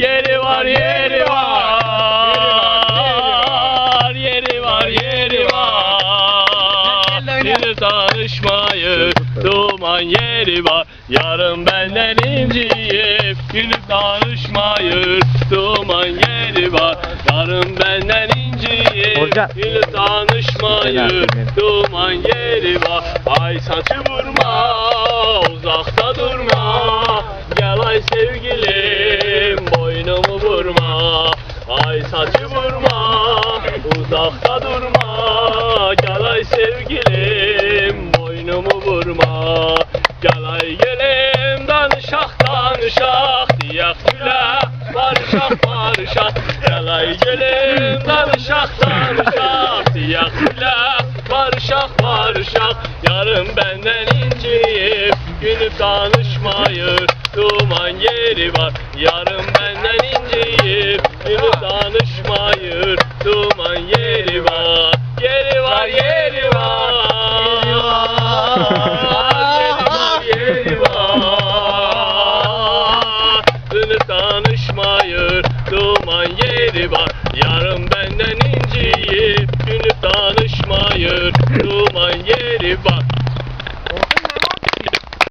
Yeri var, yeri var. Yeri var, yeri var. Bir sarışmayı duman yeri var. Yarın benden inciyip gülüp tanışmayır Duman yeri var. Yarın benden inciyip gülüp tanışmayır Duman yeri var. Ay saçı vurma Uzakta durma. Gel ay sevgili Ay saçı vurma Uzakta durma. Gel ay sevgilim Boynumu vurma. Gel ay gelim Danışak danışak Diyak güle Barışak barışak Gel ay gelim Danışak danışak Diyak güle Barışak barışak Yarın benden inciyip Günüp danışmayır Duman yeri var. Yarın benden Duman yeri var Yarın benden inciyip Günüp danışmayır Duman yeri var